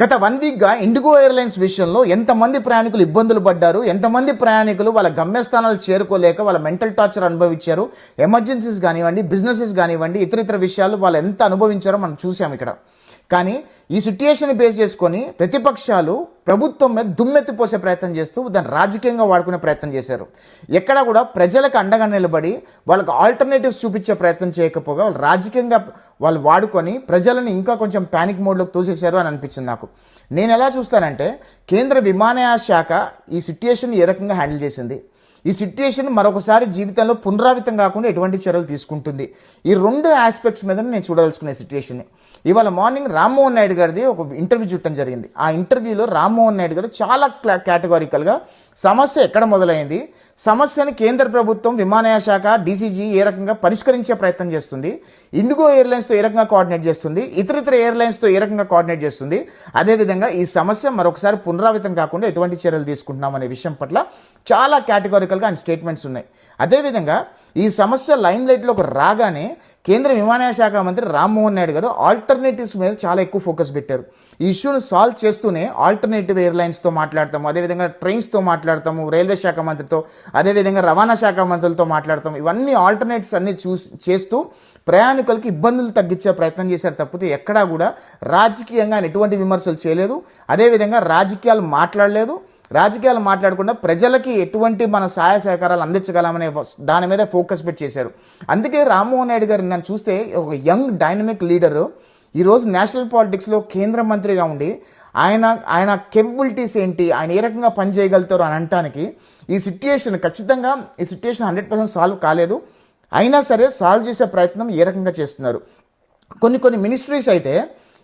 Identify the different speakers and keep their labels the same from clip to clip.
Speaker 1: గత వన్ వీక్గా IndiGo airlines విషయంలో ఎంతమంది ప్రయాణికులు ఇబ్బందులు పడ్డారు? ఎంతమంది ప్రయాణికులు వాళ్ళ గమ్యస్థానాలు చేరుకోలేక వాళ్ళ మెంటల్ టార్చర్ అనుభవించారు? ఎమర్జెన్సీస్ కానివ్వండి బిజినెసెస్ కానివ్వండి ఇతర ఇతర విషయాలు వాళ్ళు ఎంత అనుభవించారో మనం చూసాం ఇక్కడ. కానీ ఈ సిట్యుయేషన్ బేస్ చేసుకొని ప్రతిపక్షాలు ప్రభుత్వం మీద దుమ్మెత్తిపోసే ప్రయత్నం చేస్తూ దాన్ని రాజకీయంగా వాడుకునే ప్రయత్నం చేశారు. ఎక్కడా కూడా ప్రజలకు అండగా నిలబడి వాళ్ళకి ఆల్టర్నేటివ్స్ చూపించే ప్రయత్నం చేయకపోగా వాళ్ళు రాజకీయంగా వాళ్ళు వాడుకొని ప్రజలను ఇంకా కొంచెం ప్యానిక్ మోడ్లోకి తోసేశారు అని అనిపించింది నాకు. నేను ఎలా చూస్తానంటే కేంద్ర విమానయాన శాఖ ఈ సిట్యుయేషన్ ఏ రకంగా హ్యాండిల్ చేసింది? ఈ సిట్యుయేషన్ మరొకసారి జీవితంలో పునరావితం కాకుండా ఎటువంటి చర్యలు తీసుకుంటుంది. ఈ రెండు ఆస్పెక్ట్స్ మీద నేను చూడదలుచుకునే సిట్యుయేషన్ ఇవాళ మార్నింగ్ రామ్మోహన్ నాయుడు గారిది ఒక ఇంటర్వ్యూ చూడటం జరిగింది. ఆ ఇంటర్వ్యూలో రామ్మోహన్ నాయుడు గారు చాలా కేటగారికల్గా సమస్య ఎక్కడ మొదలైంది? సమస్యను కేంద్ర ప్రభుత్వం విమానయాన శాఖ డీసీజీ ఏ రకంగా పరిష్కరించే ప్రయత్నం చేస్తుంది? ఇండిగో ఎయిర్లైన్స్తో ఏ రకంగా కోఆర్డినేట్ చేస్తుంది? ఇతర ఇతర ఎయిర్లైన్స్తో ఏ రకంగా కోఆర్డినేట్ చేస్తుంది? అదేవిధంగా ఈ సమస్య మరొకసారి పునరావృతం కాకుండా ఎటువంటి చర్యలు తీసుకుంటున్నాం అనే విషయం పట్ల చాలా కేటగారికల్గా ఆయన స్టేట్మెంట్స్ ఉన్నాయి. అదేవిధంగా ఈ సమస్య లైమ్ లైట్లోకి రాగానే కేంద్ర విమానయాన శాఖ మంత్రి రామ్మోహన్ నాయుడు గారు ఆల్టర్నేటివ్స్ మీద చాలా ఎక్కువ ఫోకస్ పెట్టారు. ఈ ఇష్యూను సాల్వ్ చేస్తూనే ఆల్టర్నేటివ్ ఎయిర్లైన్స్తో మాట్లాడతాము అదేవిధంగా ట్రైన్స్తో మాట్లాడతాము రైల్వే శాఖ మంత్రితో అదేవిధంగా రవాణా శాఖ మంత్రులతో మాట్లాడతాం ఇవన్నీ ఆల్టర్నేటివ్స్ అన్ని చూసి చేస్తూ ప్రయాణికులకి ఇబ్బందులు తగ్గించే ప్రయత్నం చేశారు తప్పితే ఎక్కడా కూడా రాజకీయంగా ఎటువంటి విమర్శలు చేయలేదు. అదేవిధంగా రాజకీయాలు మాట్లాడలేదు. రాజకీయాలు మాట్లాడకుండా ప్రజలకి ఎటువంటి మన సహాయ సహకారాలు అందించగలమనే దాని మీద ఫోకస్ పెట్టి చేశారు. అందుకే రామ్మోహన్ నాయుడు గారు నన్ను చూస్తే ఒక యంగ్ డైనమిక్ లీడరు ఈరోజు నేషనల్ పాలిటిక్స్లో కేంద్ర మంత్రిగా ఉండి ఆయన ఆయన కేపబిలిటీస్ ఏంటి ఆయన ఏ రకంగా పనిచేయగలుగుతారు అని అనటానికి ఈ సిట్యుయేషన్ ఖచ్చితంగా ఈ సిట్యుయేషన్ హండ్రెడ్ పర్సెంట్ సాల్వ్ కాలేదు. అయినా సరే సాల్వ్ చేసే ప్రయత్నం ఏ రకంగా చేస్తున్నారు? కొన్ని కొన్ని మినిస్ట్రీస్ అయితే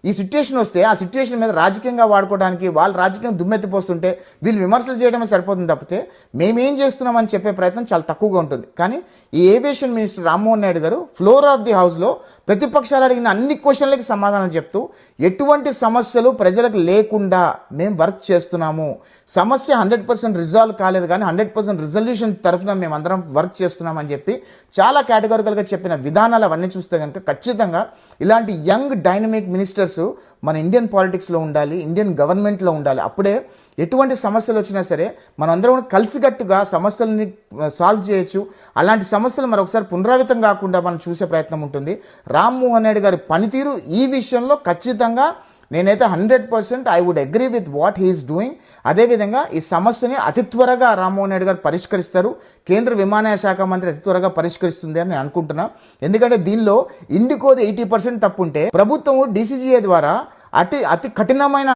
Speaker 1: ఈ సిట్యుయేషన్ వస్తే ఆ సిట్యుయేషన్ మీద రాజకీయంగా వాడుకోవడానికి వాళ్ళు రాజకీయం దుమ్మెత్తిపోస్తుంటే వీళ్ళు విమర్శలు చేయడమే సరిపోతుంది తప్పితే మేమేం చేస్తున్నామని చెప్పే ప్రయత్నం చాలా తక్కువగా ఉంటుంది. కానీ ఈ ఏవియేషన్ మినిస్టర్ రామ్మోహన్ నాయుడు గారు ఫ్లోర్ ఆఫ్ ది హౌస్లో ప్రతిపక్షాలు అడిగిన అన్ని క్వశ్చన్లకి సమాధానం చెప్తూ ఎటువంటి సమస్యలు ప్రజలకు లేకుండా మేము వర్క్ చేస్తున్నాము. సమస్య హండ్రెడ్ పర్సెంట్ రిజాల్వ్ కాలేదు కానీ హండ్రెడ్ పర్సెంట్ రిజల్యూషన్ తరఫున మేము అందరం వర్క్ చేస్తున్నామని చెప్పి చాలా కేటగారికల్గా చెప్పిన విధానాలు అవన్నీ చూస్తే కనుక ఖచ్చితంగా ఇలాంటి యంగ్ డైనమిక్ మినిస్టర్స్ మన ఇండియన్ పాలిటిక్స్లో ఉండాలి ఇండియన్ గవర్నమెంట్లో ఉండాలి. అప్పుడే ఎటువంటి సమస్యలు వచ్చినా సరే మనందరం కూడా కలిసికట్టుగా సమస్యలని సాల్వ్ చేయొచ్చు. అలాంటి సమస్యలు మరొకసారి పునరావితం కాకుండా మనం చూసే ప్రయత్నం ఉంటుంది. రామ్మోహన్ రెడ్డి గారి పనితీరు ఈ విషయంలో ఖచ్చితంగా నేనైతే hundred percent I would agree with what he's doing అదేవిధంగా ఈ సమస్యని అతి త్వరగా రామ్మోహన్ రెడ్డి గారు పరిష్కరిస్తారు. కేంద్ర విమానయాన శాఖ మంత్రి అతి త్వరగా పరిష్కరిస్తుంది అని నేను అనుకుంటున్నా. ఎందుకంటే దీనిలో ఇండికోది ఎయిటీ పర్సెంట్ తప్పుంటే ప్రభుత్వం డీసీజీఏ ద్వారా అతి అతి కఠినమైన